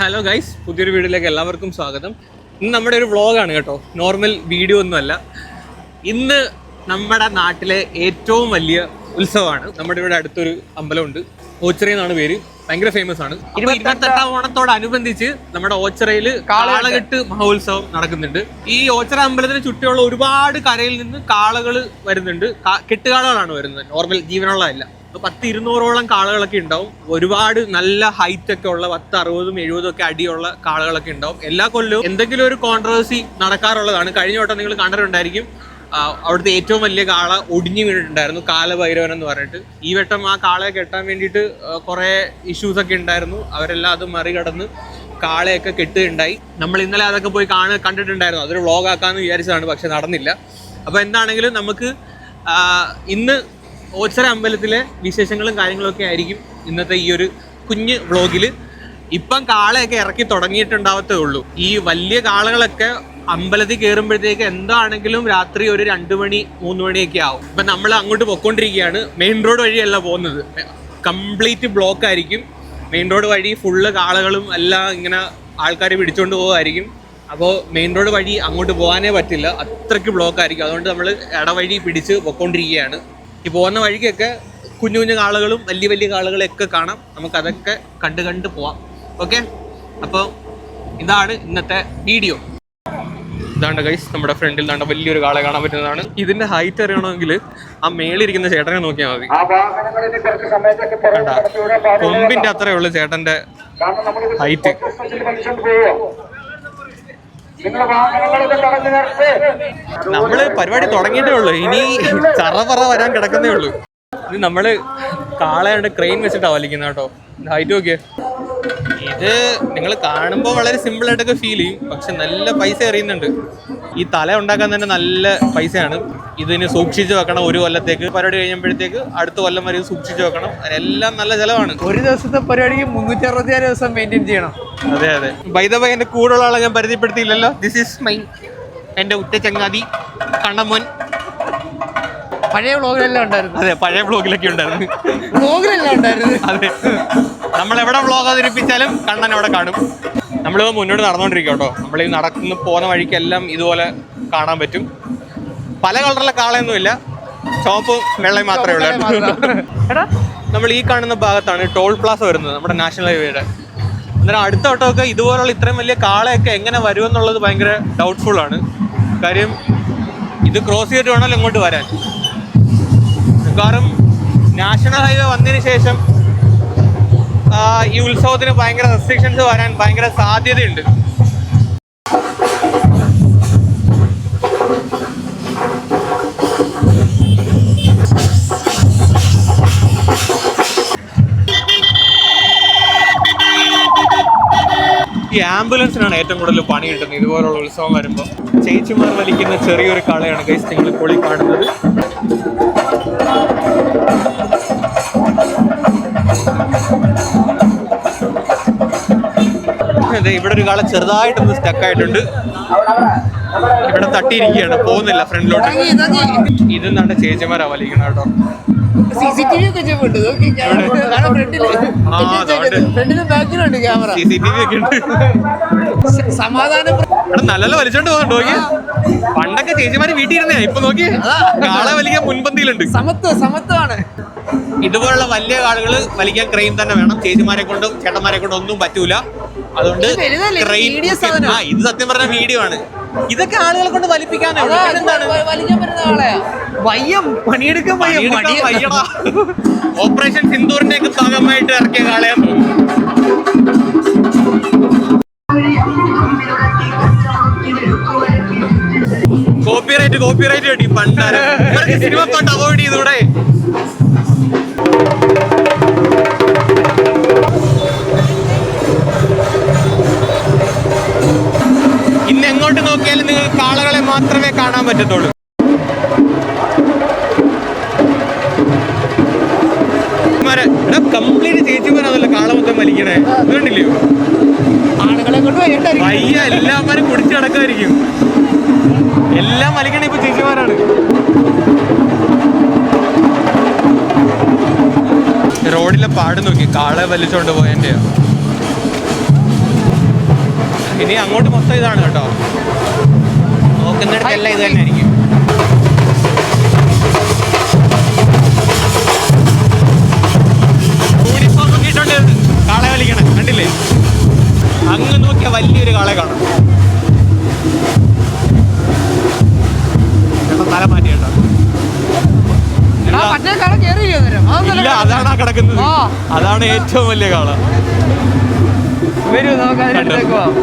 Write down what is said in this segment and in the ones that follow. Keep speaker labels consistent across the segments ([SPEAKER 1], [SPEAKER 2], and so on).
[SPEAKER 1] hello guys പുതിയൊരു വീഡിയോയിലേക്ക് എല്ലാവർക്കും സ്വാഗതം ഇന്ന് നമ്മുടെ ഒരു വ്ളോഗാണ് കേട്ടോ നോർമൽ വീഡിയോ ഒന്നുമല്ല ഇന്ന് നമ്മുടെ നാട്ടിലെ ഏറ്റവും വലിയ ഉത്സവമാണ് നമ്മുടെ ഇവിടെ അടുത്തൊരു അമ്പലമുണ്ട് ഓച്ചിറ എന്നാണ് പേര് ഭയങ്കര ഫേമസ് ആണ് ഇരുപത്തെട്ടാം ഓണത്തോടനുബന്ധിച്ച് നമ്മുടെ ഓച്ചിറയിൽ കാളകെട്ട് മഹോത്സവം നടക്കുന്നുണ്ട് ഈ ഓച്ചിറ അമ്പലത്തിന് ചുറ്റുമുള്ള ഒരുപാട് കരയിൽ നിന്ന് കാളകൾ വരുന്നുണ്ട് കെട്ടുകാളകളാണ് വരുന്നത് നോർമൽ ജീവനുള്ളതല്ല പത്ത് ഇരുന്നൂറോളം കാളകളൊക്കെ ഉണ്ടാവും ഒരുപാട് നല്ല ഹൈറ്റ് ഒക്കെ ഉള്ള പത്ത് അറുപതും എഴുപതും ഒക്കെ അടിയുള്ള കാളുകളൊക്കെ ഉണ്ടാവും എല്ലാ കൊല്ലവും എന്തെങ്കിലും ഒരു കോൺട്രവേഴ്സി നടക്കാറുള്ളതാണ് കഴിഞ്ഞ വട്ടം നിങ്ങൾ കണ്ടിട്ടുണ്ടായിരിക്കും അവിടുത്തെ ഏറ്റവും വലിയ കാള ഒടിഞ്ഞു വീണിട്ടുണ്ടായിരുന്നു കാലഭൈരവൻ എന്ന് പറഞ്ഞിട്ട് ഈ വട്ടം ആ കാളയെ കെട്ടാൻ വേണ്ടിയിട്ട് കുറേ ഇഷ്യൂസ് ഒക്കെ ഉണ്ടായിരുന്നു അവരെല്ലാം അത് മറികടന്ന് കാളയൊക്കെ കെട്ടുകയുണ്ടായി നമ്മൾ ഇന്നലെ അതൊക്കെ പോയി കാണ കണ്ടിട്ടുണ്ടായിരുന്നു അതൊരു വ്ളോഗ് ആക്കാമെന്ന് വിചാരിച്ചതാണ് പക്ഷെ നടന്നില്ല അപ്പോൾ എന്താണെങ്കിലും നമുക്ക് ഇന്ന് ഓച്ചറ അമ്പലത്തിലെ വിശേഷങ്ങളും കാര്യങ്ങളൊക്കെ ആയിരിക്കും ഇന്നത്തെ ഈ ഒരു കുഞ്ഞ് വ്ളോഗിൽ ഇപ്പം കാളയൊക്കെ ഇറക്കി തുടങ്ങിയിട്ടുണ്ടാവത്തേ ഉള്ളൂ ഈ വലിയ കാളകളൊക്കെ അമ്പലത്തിൽ കയറുമ്പോഴത്തേക്ക് എന്താണെങ്കിലും രാത്രി ഒരു രണ്ടു മണി മൂന്ന് മണിയൊക്കെ ആവും ഇപ്പം നമ്മൾ അങ്ങോട്ട് പൊക്കോണ്ടിരിക്കുകയാണ് മെയിൻ റോഡ് വഴിയല്ല പോകുന്നത് കംപ്ലീറ്റ് ബ്ലോക്ക് ആയിരിക്കും മെയിൻ റോഡ് വഴി ഫുള്ള് കാളകളും എല്ലാം ഇങ്ങനെ ആൾക്കാർ പിടിച്ചുകൊണ്ട് പോകുമായിരിക്കും അപ്പോൾ മെയിൻ റോഡ് വഴി അങ്ങോട്ട് പോകാനേ പറ്റില്ല അത്രയ്ക്ക് ബ്ലോക്ക് ആയിരിക്കും അതുകൊണ്ട് നമ്മൾ ഇടവഴി പിടിച്ച് പൊക്കോണ്ടിരിക്കുകയാണ് ഈ പോകുന്ന വഴിക്കൊക്കെ കുഞ്ഞു കുഞ്ഞു കാളുകളും വലിയ വലിയ ഒക്കെ കാണാം നമുക്കതൊക്കെ കണ്ട് കണ്ട് പോവാം ഓക്കെ അപ്പോൾ ഇതാണ് ഇന്നത്തെ വീഡിയോ ഇതാണ്ട് ഗൈസ് നമ്മുടെ ഫ്രണ്ടിൽ നിന്നാണ്ട് വലിയൊരു കാളെ കാണാൻ പറ്റുന്നതാണ് ഇതിന്റെ ഹൈറ്റ് അറിയണമെങ്കിൽ ആ മേളിരിക്കുന്ന ചേട്ടനെ നോക്കിയാൽ മതി കൊമ്പിന്റെ അത്രയുള്ള ചേട്ടന്റെ ഹൈറ്റ് നമ്മള് പരിപാടി തുടങ്ങിയിട്ടേ ഉള്ളൂ ഇനി പറ വരാൻ കിടക്കുന്നേ ഉള്ളൂ ഇനി നമ്മള് കാളയുടെ ക്രെയിൻ വെച്ചിട്ടാ വലിക്കുന്നത് കേട്ടോ ഹൈറ്റ് നോക്കിയേ ഇത് നിങ്ങൾ കാണുമ്പോൾ വളരെ സിമ്പിൾ ആയിട്ടൊക്കെ ഫീൽ ചെയ്യും പക്ഷെ നല്ല പൈസ എറിയുന്നുണ്ട് ഈ തല ഉണ്ടാക്കാൻ തന്നെ നല്ല പൈസയാണ് ഇതിന് സൂക്ഷിച്ച് വെക്കണം ഒരു കൊല്ലത്തേക്ക് പരിപാടി കഴിയുമ്പോഴത്തേക്ക് അടുത്ത കൊല്ലം വരെ സൂക്ഷിച്ച് വെക്കണം അതിനെല്ലാം നല്ല ചിലവാണ്
[SPEAKER 2] ഒരു ദിവസത്തെ പരിപാടിക്ക് മുന്നൂറ്റി അറുപത്തിയാറ് ദിവസം മെയിൻറ്റെയിൻ ചെയ്യണം
[SPEAKER 1] അതെ അതെ ബൈദ ബൈ എന്റെ കൂടെയുള്ള ആളെ ഞാൻ പരിചയപ്പെടുത്തിയില്ലല്ലോ ദിസ് ഈസ് മൈ എന്റെ ഉറ്റ ചങ്ങാതി കണ്ണമോൻ
[SPEAKER 2] പഴയ ബ്ലോഗിലെല്ലാം ഉണ്ടായിരുന്നു
[SPEAKER 1] അതെ പഴയ ബ്ലോഗിലൊക്കെ ഉണ്ടായിരുന്നു
[SPEAKER 2] ബ്ലോഗിലെല്ലാം ഉണ്ടായിരുന്നു അതെ
[SPEAKER 1] നമ്മൾ എവിടെ വ്ളോഗ് അവതരിപ്പിച്ചാലും കണ്ണൻ അവിടെ കാണും നമ്മൾ മുന്നോട്ട് നടന്നുകൊണ്ടിരിക്കും കേട്ടോ നമ്മൾ ഈ നടക്കുന്ന പോകുന്ന വഴിക്കെല്ലാം ഇതുപോലെ കാണാൻ പറ്റും പല കളറിലെ കാളയൊന്നുമില്ല ചുവപ്പും വെള്ളയും മാത്രമേ ഉള്ളൂ എടാ നമ്മൾ ഈ കാണുന്ന ഭാഗത്താണ് ടോൾ പ്ലാസ വരുന്നത് നമ്മുടെ നാഷണൽ ഹൈവേയുടെ അന്നേരം അടുത്ത വട്ടമൊക്കെ ഇതുപോലുള്ള ഇത്രയും വലിയ കാളയൊക്കെ എങ്ങനെ വരുമെന്നുള്ളത് ഭയങ്കര ഡൗട്ട്ഫുൾ ആണ് കാര്യം ഇത് ക്രോസ് ചെയ്തിട്ട് വേണമല്ലോ ഇങ്ങോട്ട് വരാൻ കാരണം നാഷണൽ ഹൈവേ വന്നതിന് ശേഷം ഈ ഉത്സവത്തിന് ഭയങ്കര റെസ്ട്രിക്ഷൻസ് വരാൻ ഭയങ്കര സാധ്യതയുണ്ട് ഈ ആംബുലൻസിനാണ് ഏറ്റവും കൂടുതൽ പണി കിട്ടുന്നത് ഇതുപോലുള്ള ഉത്സവം വരുമ്പോൾ ചേച്ചിമാർ വലിക്കുന്ന ചെറിയൊരു കളയാണ് ഗൈസ് നിങ്ങൾ ഈ കാണുന്നത് ഇവിടെ ഒരു കാളെ ചെറുതായിട്ടൊന്ന് സ്റ്റക്കായിട്ടുണ്ട് ഇവിടെ തട്ടിയിരിക്കുകയാണ് പോകുന്നില്ല ഫ്രണ്ടിലോട്ട് ഇത് നല്ല ചേച്ചിമാരാ വലിക്കണം കേട്ടോ
[SPEAKER 2] ഉണ്ട് ഒക്കെ ഉണ്ട്
[SPEAKER 1] സമാധാനം വലിച്ചോണ്ട് പണ്ടൊക്കെ ചേച്ചിമാര് വീട്ടിൽ ഇരുന്നേ ഇപ്പൊ നോക്കി കാളെ വലിക്കാൻ മുൻപന്തിയിലുണ്ട്
[SPEAKER 2] സമത്വ സമത്വമാണ്
[SPEAKER 1] ഇതുപോലുള്ള വലിയ ആളുകൾ വലിക്കാൻ ക്രൈം തന്നെ വേണം ചേച്ചിമാരെ കൊണ്ടും ചേട്ടന്മാരെ കൊണ്ടും ഒന്നും പറ്റൂല അതുകൊണ്ട് ഇത് സത്യം പറഞ്ഞ വീഡിയോ ആണ്
[SPEAKER 2] ഇതൊക്കെ ആളുകളെ കൊണ്ട് വലിപ്പിക്കാനാണ്
[SPEAKER 1] ഓപ്പറേഷൻ സിന്ദൂറിന്റെ ഒക്കെ ഭാഗമായിട്ട് ഇറക്കിയ കാളയം കോപ്പിറൈറ്റ് കോപ്പിറൈറ്റ് കിട്ടി പണ്ടാരം സിനിമ പാട്ട് അവോയ്ഡ് ചെയ്തൂടെ ചെയ്യാൻ പറ്റത്തുള്ളൂ കംപ്ലീറ്റ് ചേച്ചിമാരാണല്ലോ കാള മൊത്തം വലിക്കണേ അതുകൊണ്ടില്ലയോ പയ്യ എല്ലാമാരും കുടിച്ചു കിടക്കായിരിക്കും എല്ലാം വലിക്കണേ ഇപ്പൊ ചേച്ചിമാരാണ് റോഡിലെ പാട് നോക്കി കാളെ വലിച്ചോണ്ട് പോയതിൻ്റെയാണ് ഇനി അങ്ങോട്ട് മൊത്തം ഇതാണ് കേട്ടോ നിങ്ങളിടത്തെല്ലാം ഇത് തന്നെ ആയിരിക്കും യൂണിഫോം മുങ്ങിയിട്ടുണ്ട് കാളെ വലിക്കണേ കണ്ടില്ലേ അങ്ങ് നോക്കിയ വലിയൊരു കാളെ കാണും തല മാറ്റി കേട്ടോ ഇല്ല അതാണ് ആ കിടക്കുന്നത് അതാണ് ഏറ്റവും വലിയ കാള
[SPEAKER 2] വരൂ നമുക്ക് അതിനടുത്തേക്ക് പോവാം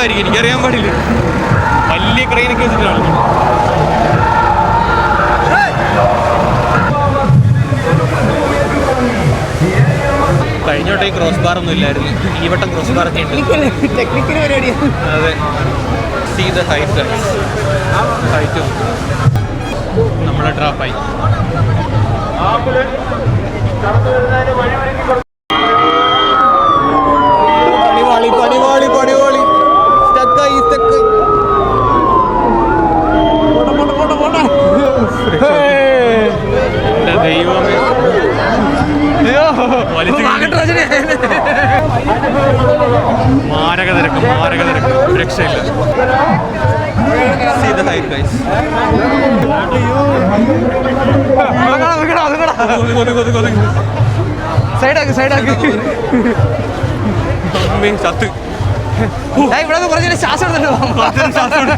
[SPEAKER 1] കാണുമായിരിക്കും എനിക്കറിയാൻ പാടില്ല വലിയ ക്രൈനൊക്കെ വെച്ചിട്ടാണ് കഴിഞ്ഞോട്ടേ ക്രോസ് ബാർ ഒന്നും ഇല്ലായിരുന്നു ഈ വട്ടം ക്രോസ് ബാർ ഒക്കെ
[SPEAKER 2] ഉണ്ട് അതെ
[SPEAKER 1] സീ നമ്മുടെ ഡ്രാപ്പായി
[SPEAKER 2] സൈഡാക്ക് സൈഡാക്ക് ചത്ത് ഇവിടെ കുറച്ച് ശ്വാസം എടുത്തിട്ടുണ്ട്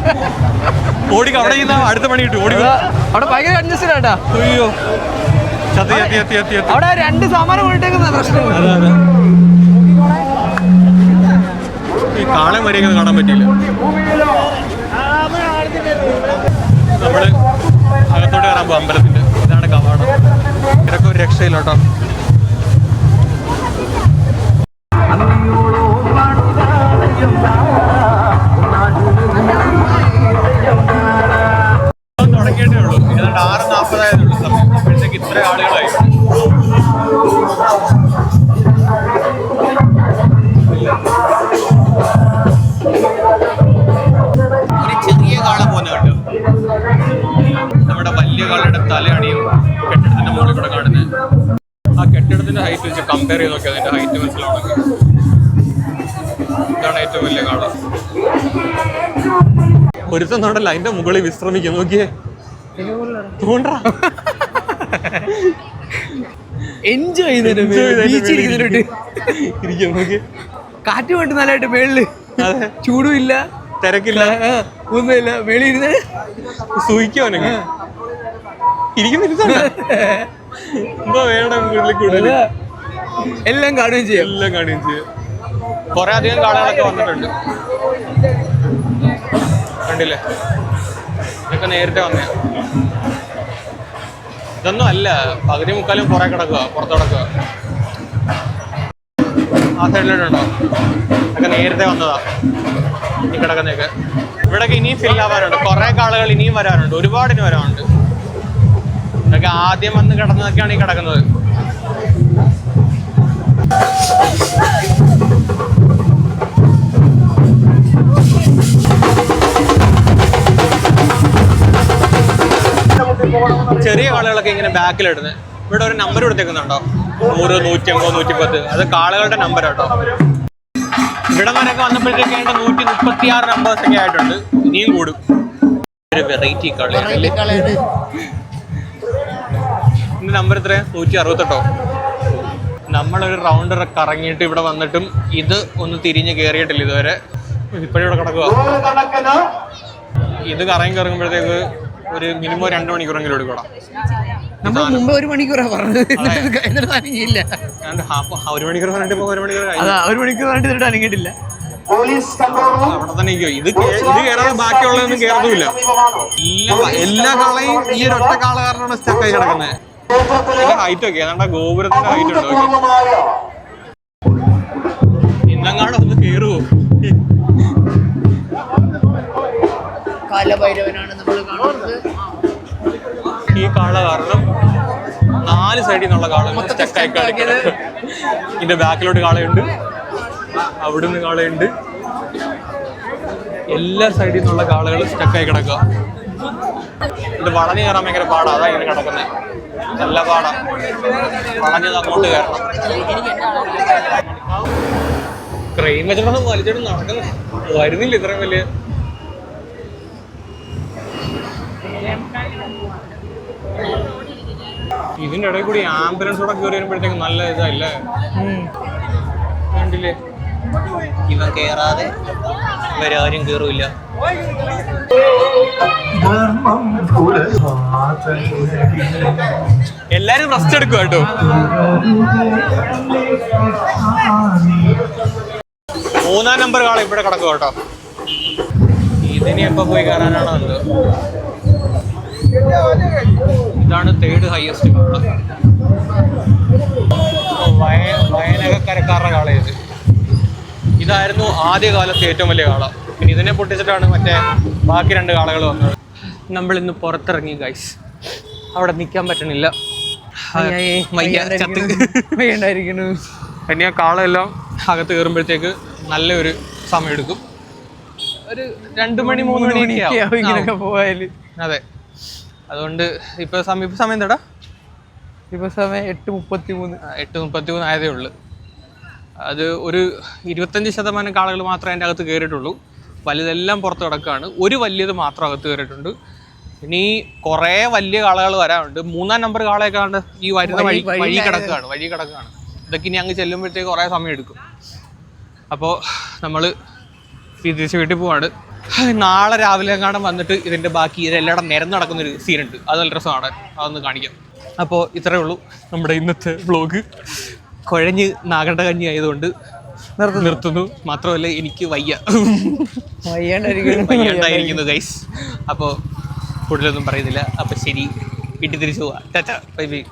[SPEAKER 1] ഓടിക്ക അവിടെ അടുത്ത പണി കിട്ടും ഓടിക്ക
[SPEAKER 2] അവിടെ ഭയങ്കര അഡ്ജസ്റ്റ് ആട്ടാ അയ്യോ അവിടെ രണ്ട് സാമാനം വീട്ടേക്കുന്ന പ്രശ്നം
[SPEAKER 1] ഈ കാളെ വരെയൊക്കെ കാണാൻ പറ്റില്ല അവസ്ഥയിലോട്ടോ ടൂറിസ്റ്റ് അതിന്റെ മുകളിൽ വിശ്രമിക്കും നോക്കിയേ
[SPEAKER 2] എൻജോയ് കാറ്റ് പോയിട്ട് നല്ലതായിട്ട് മേളില് ചൂടും ഇല്ല തിരക്കില്ല ഒന്നുമില്ല മേളി ഇരുന്ന്
[SPEAKER 1] സൂഹിക്കോ ഇരിക്കുന്നില്ല മുകളിൽ
[SPEAKER 2] എല്ലാം കാണുകയും ചെയ്യും
[SPEAKER 1] എല്ലാം കാണുകയും ചെയ്യും കുറെ അധികം കാണാനൊക്കെ വന്നിട്ടുണ്ട് കണ്ടില്ലേ ഇതൊക്കെ നേരിട്ട് വന്നേ ഇതൊന്നും അല്ല പകുതി മുക്കാലും കുറെ കിടക്കുക പുറത്ത് കിടക്കുക ആ സൈഡിലോട്ടുണ്ടോ ഇതൊക്കെ നേരത്തെ വന്നതാ ഈ കിടക്കുന്നേക്ക് ഇവിടെയൊക്കെ ഇനിയും ഫില്ലാവാനുണ്ട് കുറേ കാളുകൾ ഇനിയും വരാനുണ്ട് ഒരുപാട് ഇനി വരാനുണ്ട് ഇതൊക്കെ ആദ്യം വന്ന് കിടന്നതൊക്കെയാണ് ഈ കിടക്കുന്നത് ചെറിയ കാളകളൊക്കെ ഇങ്ങനെ ബാക്കിലിടുന്നത് ഇവിടെ ഒരു നമ്പർ കൊടുത്തേക്കുന്നുണ്ടോ നൂറ് നൂറ്റി അമ്പത് നൂറ്റി പത്ത് അത് കാളകളുടെ നമ്പർ കേട്ടോ ഇവിടെ വരെയൊക്കെ വന്നപ്പോഴത്തേക്ക് അതിൻ്റെ നൂറ്റി മുപ്പത്തി ആറ് നമ്പേഴ്സ് ഒക്കെ ആയിട്ടുണ്ട് ഇനിയും കൂടും ഒരു വെറൈറ്റി കളയാണ് ഇതിൻ്റെ നമ്പർ എത്രയാണ് നൂറ്റി അറുപത്തെട്ടോ നമ്മളൊരു റൗണ്ട് കറങ്ങിയിട്ട് ഇവിടെ വന്നിട്ടും ഇത് ഒന്ന് തിരിഞ്ഞ് കയറിയിട്ടില്ല ഇതുവരെ ഇപ്പോഴും ഇവിടെ കിടക്കുക ഇത് കറങ്ങി കറങ്ങുമ്പോഴത്തേക്ക് ഒരു മിനിമം രണ്ട് എങ്കിലും എടുക്കണം
[SPEAKER 2] നമ്മൾ മുമ്പ് ഒരു മണിക്കൂറാ പറഞ്ഞത് എന്നിട്ട്
[SPEAKER 1] ഒരു മണിക്കൂർ പറഞ്ഞിട്ട് ഒരു മണിക്കൂർ
[SPEAKER 2] അതാ മണിക്കൂർ പറഞ്ഞിട്ട് ഇത്
[SPEAKER 1] ഇത് എല്ലാ എല്ലാ ഈ ഒരു ഒറ്റ ഹൈറ്റ് ഒക്കെ ഗോപുരത്തിന്റെ ഹൈറ്റ് ഉണ്ടോ ഇന്നങ്ങാണ്ട് ഒന്ന് കയറുമോ
[SPEAKER 2] കാലഭൈരവനാണ് നമ്മൾ കാണുന്നത്
[SPEAKER 1] ഈ കാള കാരണം നാല് സൈഡിൽ നിന്നുള്ള കാള സ്റ്റക്കായി ഇതിന്റെ ബാക്കിലോട്ട് കാളയുണ്ട് അവിടുന്ന് കാളയുണ്ട് എല്ലാ സൈഡിൽ നിന്നുള്ള കാളകൾ സ്റ്റക്കായി കിടക്കുക ഇത് വളഞ്ഞു കയറാൻ ഭയങ്കര പാടാ അതാ ഇങ്ങനെ കിടക്കുന്നത് നല്ല പാടാ വളഞ്ഞത് അങ്ങോട്ട് കയറണം ക്രെയിൻ വെച്ചിട്ടൊന്നും വലിച്ചിട്ട് നടക്കുന്നത് വരുന്നില്ല ഇത്രയും വലിയ ഇതിന്റെ ഇടയിൽ കൂടി ആംബുലൻസ് കൂടെ കയറി വരുമ്പോഴത്തേക്ക് നല്ല ഇതല്ലേ കണ്ടില്ലേ
[SPEAKER 2] ഇവൻ കേറാതെ ഇവരാരും കേറൂല്ല
[SPEAKER 1] എല്ലാരും റെസ്റ്റ് എടുക്കും കേട്ടോ മൂന്നാം നമ്പർ കാളെ ഇവിടെ കിടക്കും കേട്ടോ ഇതിനെ എപ്പോ പോയി കയറാനാണോ എന്തോ ഇതാണ് തേർഡ് ഹയസ്റ്റ് വയനകക്കരക്കാരുടെ കാളയത് ഇതായിരുന്നു ആദ്യകാലത്ത് ഏറ്റവും വലിയ കാള പിന്നെ ഇതിനെ പൊട്ടിച്ചിട്ടാണ് മറ്റേ ബാക്കി രണ്ട് കാളകൾ വന്നത് നമ്മൾ ഇന്ന് പുറത്തിറങ്ങി ഗൈസ് അവിടെ നിൽക്കാൻ പറ്റണില്ല പിന്നെ ആ കാളെല്ലാം അകത്ത് കയറുമ്പോഴത്തേക്ക് നല്ലൊരു സമയം എടുക്കും ഒരു രണ്ടു മണി മൂന്ന് മണി അതെ അതുകൊണ്ട് ഇപ്പോൾ സമയം ഇപ്പോൾ സമയം എന്താടാ
[SPEAKER 2] ഇപ്പോൾ സമയം എട്ട് മുപ്പത്തി മൂന്ന്
[SPEAKER 1] എട്ട് മുപ്പത്തി മൂന്ന് ആയതേ ഉള്ളൂ അത് ഒരു ഇരുപത്തഞ്ച് ശതമാനം കാളകൾ മാത്രമേ അതിൻ്റെ അകത്ത് കയറിയിട്ടുള്ളൂ വലുതെല്ലാം പുറത്ത് കിടക്കുകയാണ് ഒരു വലിയത് മാത്രം അകത്ത് കയറിയിട്ടുണ്ട് ഇനി കുറേ വലിയ കാളകൾ വരാനുണ്ട് മൂന്നാം നമ്പർ ആണ് ഈ വരുന്ന വഴി വഴി കിടക്കുകയാണ് വഴി കിടക്കുകയാണ് ഇതൊക്കെ ഇനി അങ്ങ് ചെല്ലുമ്പോഴത്തേക്ക് കുറേ സമയം എടുക്കും അപ്പോൾ നമ്മൾ തിരിച്ച് വീട്ടിൽ പോവാണ് നാളെ രാവിലെ കാണാൻ വന്നിട്ട് ഇതിൻ്റെ ബാക്കി ഇതെല്ലാം നിരന്ന് നടക്കുന്നൊരു സീനുണ്ട് അത് നല്ല രസമാണ് അതൊന്ന് കാണിക്കാം അപ്പോൾ ഇത്രയേ ഉള്ളൂ നമ്മുടെ ഇന്നത്തെ ബ്ലോഗ് കുഴഞ്ഞ് നാഗണ്ട കഞ്ഞി ആയതുകൊണ്ട് നിർത്തുന്നു മാത്രമല്ല എനിക്ക് വയ്യ വയ്യാണ്ടായിരിക്കുന്നു ഗൈസ് അപ്പോൾ കൂടുതലൊന്നും പറയുന്നില്ല അപ്പോൾ ശരി വീട്ടിൽ തിരിച്ചു പോവാ ബൈ ബൈ